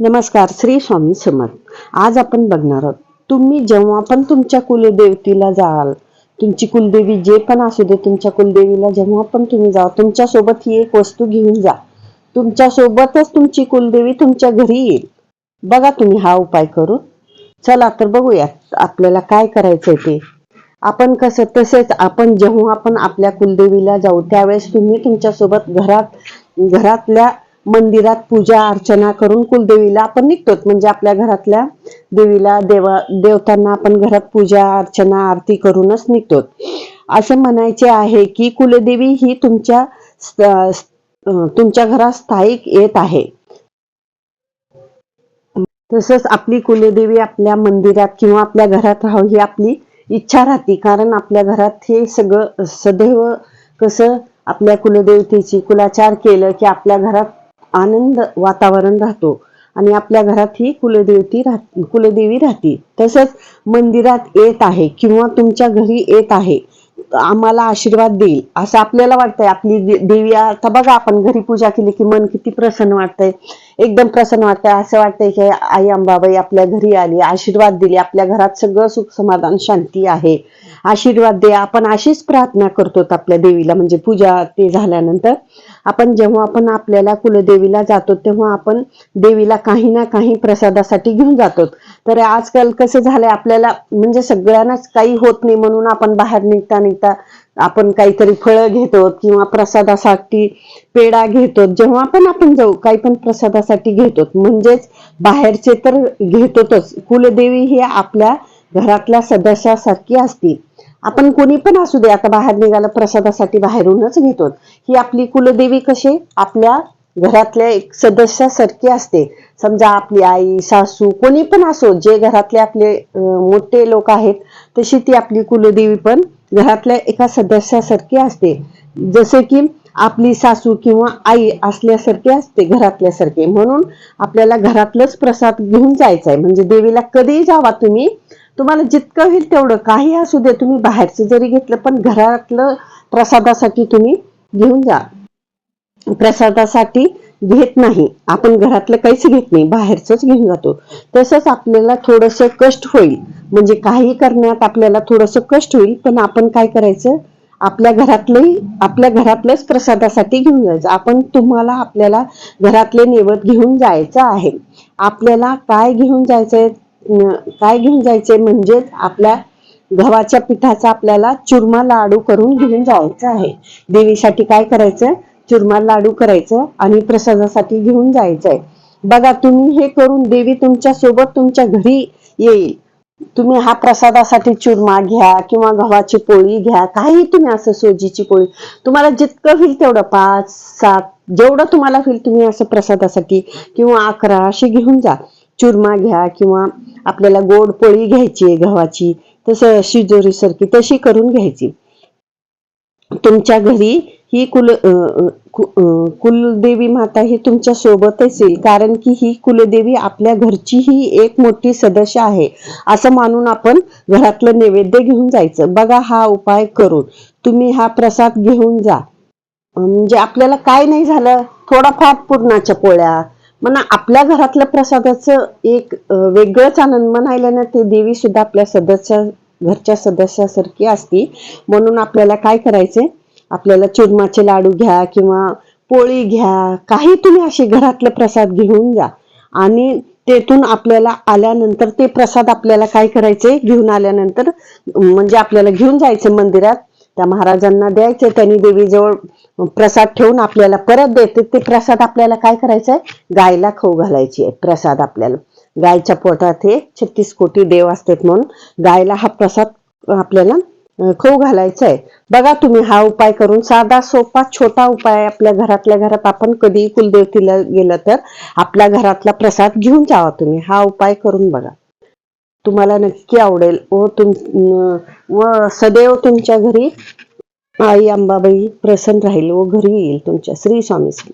नमस्कार श्री स्वामी समर्थ. आज आपण बघणार आहोत तुम्ही जेव्हा पण तुमच्या कुलदेवतीला जाल तुमची कुलदेवी जे पण असू दे तुमच्या कुलदेवीला जेव्हा पण तुम्ही जा तुमच्यासोबत ही एक वस्तू घेऊन जा. तुमच्या सोबतच तुमची कुलदेवी तुमच्या घरी येईल. बघा तुम्ही हा उपाय करू चला तर बघूया आपल्याला काय करायचंय ते. आपण कसं तसेच आपण जेव्हा आपण आपल्या कुलदेवीला जाऊ त्यावेळेस तुम्ही तुमच्यासोबत घरात घरातल्या मंदिरात पूजा अर्चना करून कुलदेवीला आपण निघतो म्हणजे आपल्या घरातल्या देवीला देवा देवतांना आपण घरात पूजा अर्चना आरती करूनच निघतो असं म्हणायचे आहे की कुलदेवी ही तुमच्या तुमच्या घरात स्थायिक येत आहे. तसंच आपली कुलदेवी आपल्या मंदिरात किंवा आपल्या घरात राहावं ही आपली इच्छा राहते. कारण आपल्या घरात हे सगळं सदैव कसं आपल्या कुलदेवतेची कुलाचार केलं की आपल्या घरात आनंद वातावरण राहतो. आणि आपल्या घरात ही कुलदेवती राह कुलदेवी राहते. तसंच मंदिरात येत आहे किंवा तुमच्या घरी येत आहे आम्हाला आशीर्वाद देईल. असं आपल्याला वाटतंय. आपली देवी आता बघा आपण घरी पूजा केली की मन किती प्रसन्न वाटतंय. एकदम प्रसन्न वाटतंय. असं वाटतंय की आई अंबाबाई आपल्या घरी आली आशीर्वाद दिली. आपल्या घरात सगळं सुख समाधान शांती आहे. आशीर्वाद दे आपण अशीच प्रार्थना करतो आपल्या देवीला. म्हणजे पूजा ते झाल्यानंतर. आपण जेव्हा आपण आपल्याला कुलदेवीला जातो तेव्हा आपण देवीला काही ना काही प्रसादासाठी घेऊन जातो. तर आजकाल कसं झालंय आपल्याला म्हणजे सगळ्यांनाच काही होत नाही म्हणून आपण बाहेर निघता निघता आपण काहीतरी फळं घेतो किंवा प्रसादासाठी पेढा घेतो. जेव्हा पण आपण जाऊ काही पण प्रसादासाठी घेतो. म्हणजेच बाहेरचे तर घेतोच कुलदेवी ही आपल्या घरातल्या सदस्यासारखी असते. आपण कोणी पण असू दे आता बाहेर निघालं प्रसादासाठी बाहेरूनच घेतो ही आपली कुलदेवी कशी? आपल्या घरातल्या एक सदस्यासारखी असते. समजा आपली आई सासू कोणी पण असो जे घरातले आपले मोठे लोक आहेत तशी ती आपली कुलदेवी पण घरातल्या एका सदस्यासारखी असते. जसे की आपली सासू किंवा आई असल्यासारखी असते घरातल्यासारखे. म्हणून आपल्याला घरातलंच प्रसाद घेऊन जायचा आहे म्हणजे देवीला कधीही जावा तुम्ही तुम्हाला जितकं होईल तेवढं. काही असू दे तुम्ही बाहेरचं जरी घेतलं पण घरातलं प्रसादासाठी तुम्ही घेऊन जा. प्रसादासाठी घेत नाही. आपण घरातलं काहीच घेत नाही बाहेरच घेऊन जातो. तसंच आपल्याला थोडस कष्ट होईल. म्हणजे काही करण्यात आपल्याला थोडस कष्ट होईल पण आपण काय करायचं? आपल्या घरातलंही आपल्या घरातलंच प्रसादासाठी घेऊन जायचं. आपण तुम्हाला आपल्याला घरातले नैवेद्य घेऊन जायचं आहे. आपल्याला काय घेऊन जायचंय? काय घेऊन जायचंय म्हणजे आपल्या गव्हाच्या पिठाचा आपल्याला चुरमा लाडू करून घेऊन जायचं आहे. देवीसाठी काय करायचं? चुरमा लाडू करायचं आणि प्रसादासाठी घेऊन जायचं आहे. बघा तुम्ही हे करून देवी तुमच्यासोबत तुमच्या घरी येईल. तुम्ही हा प्रसादासाठी चुरमा घ्या किंवा गव्हाची पोळी घ्या. काही तुम्ही असं सोजीची पोळी. तुम्हाला जितकं होईल तेवढं पाच सात जेवढं तुम्हाला होईल तुम्ही असं प्रसादासाठी किंवा अकरा अशी घेऊन जा. चुरमा घ्या किंवा आपल्याला गोड पोळी घ्यायची आहे गव्हाची तसं शिजोरीसारखी तशी करून घ्यायची. तुमच्या घरी ही कुल कु- कुलदेवी माता ही तुमच्या सोबतच येईल कारण की ही कुलदेवी आपल्या घरची ही एक मोठी सदस्य आहे. असं मानून आपण घरातलं नैवेद्य घेऊन जायचं. बघा हा उपाय करून तुम्ही हा प्रसाद घेऊन जा. म्हणजे आपल्याला काय नाही झालं थोडाफार पुरणाच्या पोळ्या म्हणा आपल्या घरातल्या प्रसादाचं एक वेगळंच आनंद म्हणायला ना ते देवी सुद्धा आपल्या सदस्य घरच्या सदस्यासारखी असती. म्हणून आपल्याला काय करायचंय आपल्याला चुरमाचे लाडू घ्या किंवा पोळी घ्या. काही तुम्ही असे घरातलं प्रसाद घेऊन जा. आणि तेथून आपल्याला आल्यानंतर ते प्रसाद आपल्याला काय करायचे? घेऊन आल्यानंतर म्हणजे आपल्याला घेऊन जायचं मंदिरात. त्या महाराजांना द्यायचे त्यांनी देवीजवळ प्रसाद ठेवून आपल्याला परत देते. ते प्रसाद आपल्याला काय करायचंय गायला खाऊ घालायची आहे प्रसाद आपल्याला. गायच्या पोटात हे छत्तीस कोटी देव असतात म्हणून गायला हा प्रसाद आपल्याला खाऊ घालायचा आहे. बघा तुम्ही हा उपाय करून साधा सोपा छोटा उपाय आपल्या घरातल्या घरात आपण कधी कुलदेवतीला गेलं तर आपल्या घरातला प्रसाद घेऊन जावा तुम्ही. हा उपाय करून बघा. तुम्हाला नक्की आवडेल. व तुम व सदैव तुमच्या घरी आई अंबाबाई प्रसन्न राहील. व घरी येईल तुमच्या. श्री स्वामी श्री